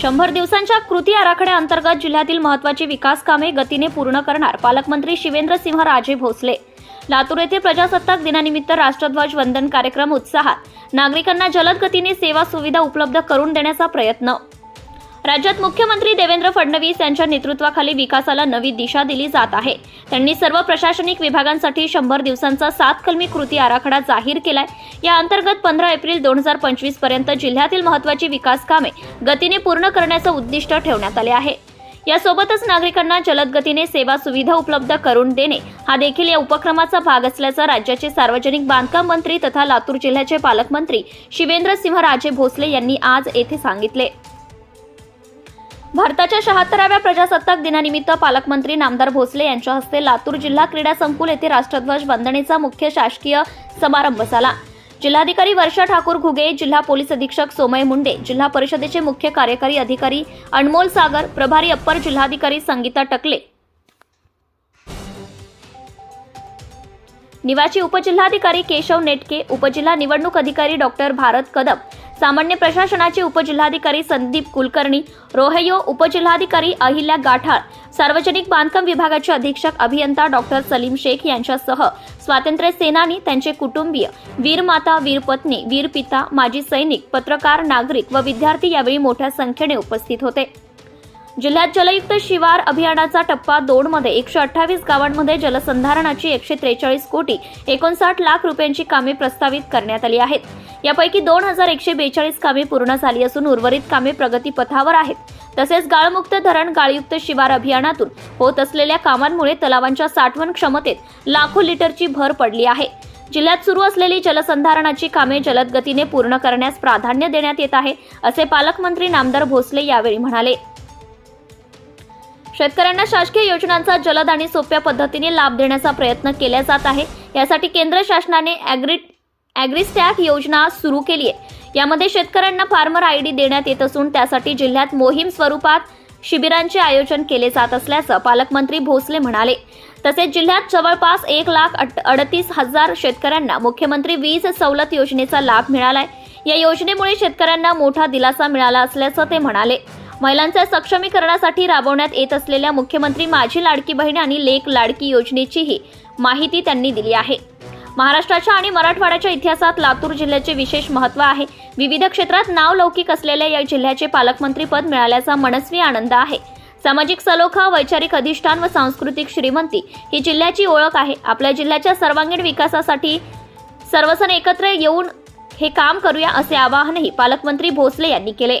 शंभर दिवसांच्या कृती आराखड्याअंतर्गत जिल्ह्यातील महत्वाची विकास कामे गतीने पूर्ण करणार पालकमंत्री शिवेंद्रसिंह राजे भोसले. लातूर येथे प्रजासत्ताक दिनानिमित्त राष्ट्रध्वज वंदन कार्यक्रम उत्साहात नागरिकांना जलद गतीने सेवा सुविधा उपलब्ध करून देण्याचा प्रयत्न. राज्यात मुख्यमंत्री देवेंद्र फडणवीस यांच्या नेतृत्वाखाली विकासाला नवी दिशा दिली जात आहे. त्यांनी सर्व प्रशासनिक विभागांसाठी शंभर दिवसांचा सात कलमी कृती आराखडा जाहीर केलाय. या अंतर्गत पंधरा एप्रिल दोन हजार पंचवीसपर्यंत जिल्ह्यातील महत्वाची विकास कामे गतीने पूर्ण करण्याचं उद्दिष्ट ठेवण्यात आले आहे. यासोबतच नागरिकांना जलद गतीने सेवा सुविधा उपलब्ध करून देणे हा देखील या उपक्रमाचा भाग असल्याचं राज्याचे सार्वजनिक बांधकाम मंत्री तथा लातूर जिल्ह्याचे पालकमंत्री शिवेंद्रसिंह राजे भोसले यांनी आज येथे सांगितले. भारताच्या शहात्तराव्या प्रजासत्ताक दिनानिमित्त पालकमंत्री नामदार भोसले यांच्या हस्ते लातूर जिल्हा क्रीडा संकुल येथे राष्ट्रध्वज वंदनेचा मुख्य शासकीय समारंभ झाला. जिल्हाधिकारी वर्षा ठाकूर घुगे जिल्हा पोलीस अधीक्षक सोमय मुंडे जिल्हा परिषदेचे मुख्य कार्यकारी अधिकारी अनमोल सागर प्रभारी अप्पर जिल्हाधिकारी संगीता टकले. निवासी उपजिल्हाधिकारी केशव नेटके उपजिल्हा निवडणूक अधिकारी डॉक्टर भारत कदम सामान्य प्रशासनाचे उपजिल्हाधिकारी संदीप कुलकर्णी रोहयो उपजिल्हाधिकारी अहिल्या गाठाळ सार्वजनिक बांधकाम विभागाचे अधीक्षक अभियंता डॉक्टर सलीम शेख यांच्यासह स्वातंत्र्य सेनानी त्यांचे कुटुंबीय वीरमाता वीरपत्नी वीरपिता माजी सैनिक पत्रकार नागरिक व विद्यार्थी यावेळी मोठ्या संख्येने उपस्थित होते. जिल्ह्यात जलयुक्त शिवार अभियानाचा टप्पा दोनमध्ये एकशे अठ्ठावीस गावांमध्ये जलसंधारणाची एकशे त्रेचाळीस कोटी एकोणसाठ लाख रुपयांची कामे प्रस्तावित करण्यात आली आहेत. यापैकी दोन हजार एकशे बेचाळीस कामे पूर्ण झाली असून उर्वरित कामे प्रगतीपथावर आहेत. तसेच गाळमुक्त धरण गाळयुक्त शिवार अभियानातून होत असलेल्या कामांमुळे तलावांच्या साठवण क्षमतेत लाखो लिटरची भर पडली आहे. जिल्ह्यात सुरू असलेली जलसंधारणाची कामे जलद गतीने पूर्ण करण्यास प्राधान्य देण्यात येत आहे असे पालकमंत्री नामदार भोसले यावेळी म्हणाले. शेतकऱ्यांना शासकीय योजनांचा जलद आणि सोप्या पद्धतीने लाभ देण्याचा प्रयत्न केला जात आहे. यासाठी केंद्र शासनाने ॲग्री ॲग्रिस्टॅक योजना सुरू केली आहे. यामध्ये शेतकऱ्यांना फार्मर आय डी देण्यात येत असून त्यासाठी जिल्ह्यात मोहीम स्वरूपात शिबिरांचे आयोजन केले जात असल्याचं पालकमंत्री भोसले म्हणाले. तसेच जिल्ह्यात जवळपास एक लाख अट- अडतीस हजार शेतकऱ्यांना मुख्यमंत्री वीज सवलत योजनेचा लाभ मिळालाय. या योजनेमुळे शेतकऱ्यांना मोठा दिलासा मिळाला असल्याचं ते म्हणाले. महिलांच्या सक्षमीकरणासाठी राबवण्यात येत असलेल्या मुख्यमंत्री माझी लाडकी बहीण आणि लेक लाडकी योजनेचीही माहिती त्यांनी दिली आहे. महाराष्ट्राच्या आणि मराठवाड्याच्या इतिहासात लातूर जिल्ह्याचे विशेष महत्त्व आहे. विविध क्षेत्रात नावलौकिक असलेल्या या जिल्ह्याचे पालकमंत्रीपद मिळाल्याचा मनस्वी आनंद आहे. सामाजिक सलोखा वैचारिक अधिष्ठान व सांस्कृतिक श्रीमंती ही जिल्ह्याची ओळख आहे. आपल्या जिल्ह्याच्या सर्वांगीण विकासासाठी सर्वजण एकत्र येऊन हे काम करूया असे आवाहनही पालकमंत्री भोसले यांनी केले.